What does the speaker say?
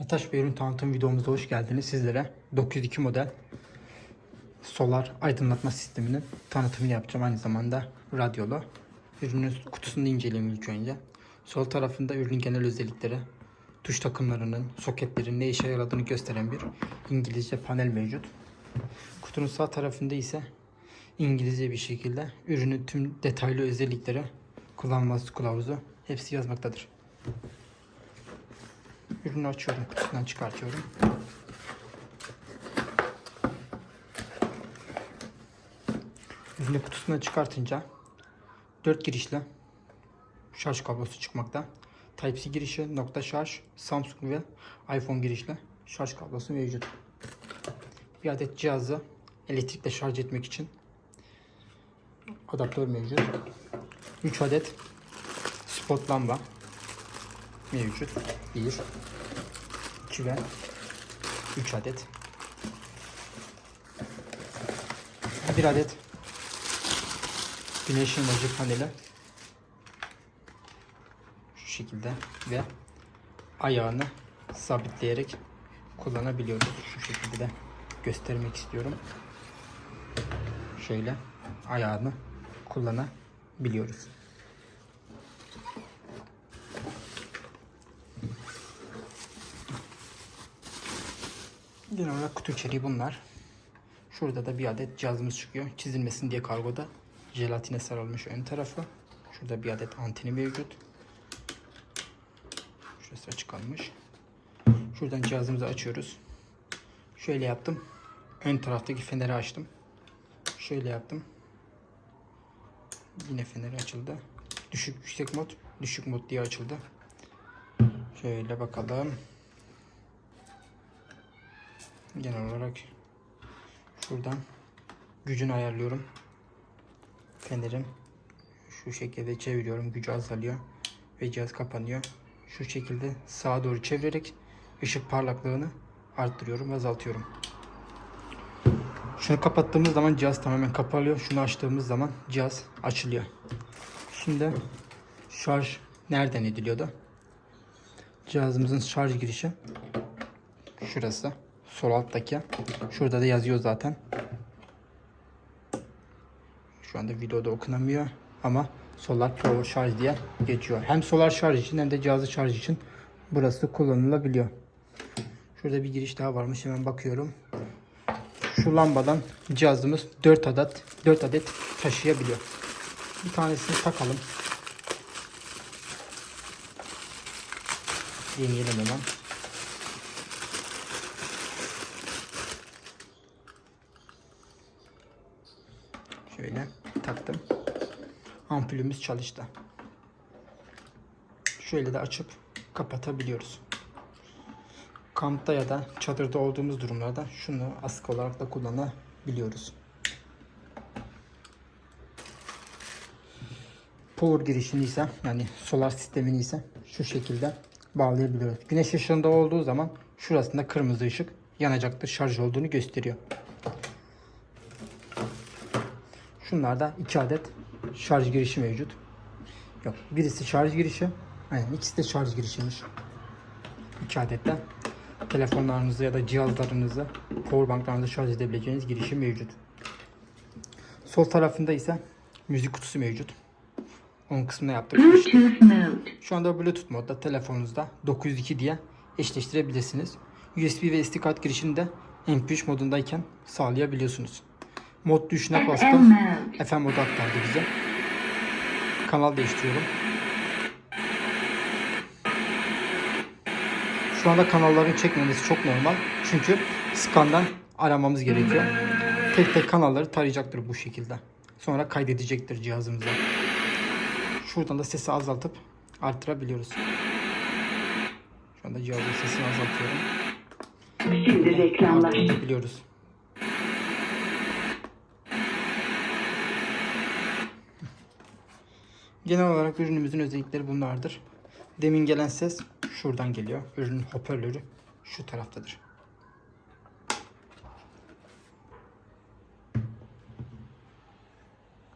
Ataş Bey ürün tanıtım videomuza hoş geldiniz. Sizlere 902 model solar aydınlatma sisteminin tanıtımını yapacağım. Aynı zamanda radyolu. Ürünün kutusunu inceleyelim ilk önce. Sol tarafında ürünün genel özellikleri, tuş takımlarının, soketlerin ne işe yaradığını gösteren bir İngilizce panel mevcut. Kutunun sağ tarafında ise İngilizce bir şekilde ürünün tüm detaylı özellikleri, kullanılması kılavuzu hepsi yazmaktadır. Ürünü açıyorum, kutusundan çıkartıyorum. Ürünü kutusundan çıkartınca 4 girişle şarj kablosu çıkmakta. Type-C girişi, nokta şarj, Samsung ve iPhone girişle şarj kablosu mevcut. Bir adet cihazı elektrikle şarj etmek için adaptör mevcut. 3 adet spot lamba mevcut. 1 2 ve 3 adet. Bir adet güneş enerji paneli şu şekilde ve ayağını sabitleyerek kullanabiliyoruz. Şu şekilde de göstermek istiyorum. Şöyle ayağını kullanabiliyoruz. Genel olarak kutu içeriği bunlar. Şurada da bir adet cihazımız çıkıyor. Çizilmesin diye kargoda jelatine sarılmış ön tarafı. Şurada bir adet anteni mevcut. Şurası açık kalmış. Şuradan cihazımızı açıyoruz. Şöyle yaptım. Ön taraftaki feneri açtım. Şöyle yaptım. Yine feneri açıldı. Düşük yüksek mod, düşük mod diye açıldı. Şöyle bakalım. Genel olarak şuradan gücünü ayarlıyorum. Fenerim şu şekilde çeviriyorum. Gücü azalıyor ve cihaz kapanıyor. Şu şekilde sağa doğru çevirerek ışık parlaklığını arttırıyorum azaltıyorum. Şunu kapattığımız zaman cihaz tamamen kapalıyor. Şunu açtığımız zaman cihaz açılıyor. Şimdi şarj nereden ediliyordu? Cihazımızın şarj girişi şurası. Sol alttaki. Şurada da yazıyor zaten. Şu anda videoda okunamıyor ama solar power şarj diye geçiyor. Hem solar şarj için hem de cihazı şarj için burası kullanılabiliyor. Şurada bir giriş daha varmış. Hemen bakıyorum. Şu lambadan cihazımız 4 adet 4 adet taşıyabiliyor. Bir tanesini takalım. Deneyelim hemen. Şöyle taktım. Ampulümüz çalıştı. Şöyle de açıp kapatabiliyoruz. Kampta ya da çadırda olduğumuz durumlarda şunu askı olarak da kullanabiliyoruz. Power girişini ise yani solar sistemini ise şu şekilde bağlayabiliyoruz. Güneş ışığında olduğu zaman şurasında kırmızı ışık yanacaktır. Şarj olduğunu gösteriyor. Şunlarda iki adet şarj girişi mevcut. Yok birisi şarj girişi. Aynen ikisi de şarj girişiymiş. İki adet de telefonlarınızı ya da cihazlarınızı powerbanklarınızı şarj edebileceğiniz girişi mevcut. Sol tarafında ise müzik kutusu mevcut. Onun kısmına yaptık. Şu anda Bluetooth modda telefonunuzda 902 diye eşleştirebilirsiniz. USB ve SD kart girişini de MP3 modundayken sağlayabiliyorsunuz. Mod FM bastım. FM aktardı bize. Kanal değiştiriyorum. Şu anda kanalların çekmemesi çok normal. Çünkü skandan aramamız gerekiyor. Tek tek kanalları tarayacaktır bu şekilde. Sonra kaydedecektir cihazımıza. Şuradan da sesi azaltıp arttırabiliyoruz. Şu anda cihazın sesini azaltıyorum. Şimdi reklamlar. Arttırabiliyoruz. Genel olarak ürünümüzün özellikleri bunlardır. Demin gelen ses şuradan geliyor. Ürünün hoparlörü şu taraftadır.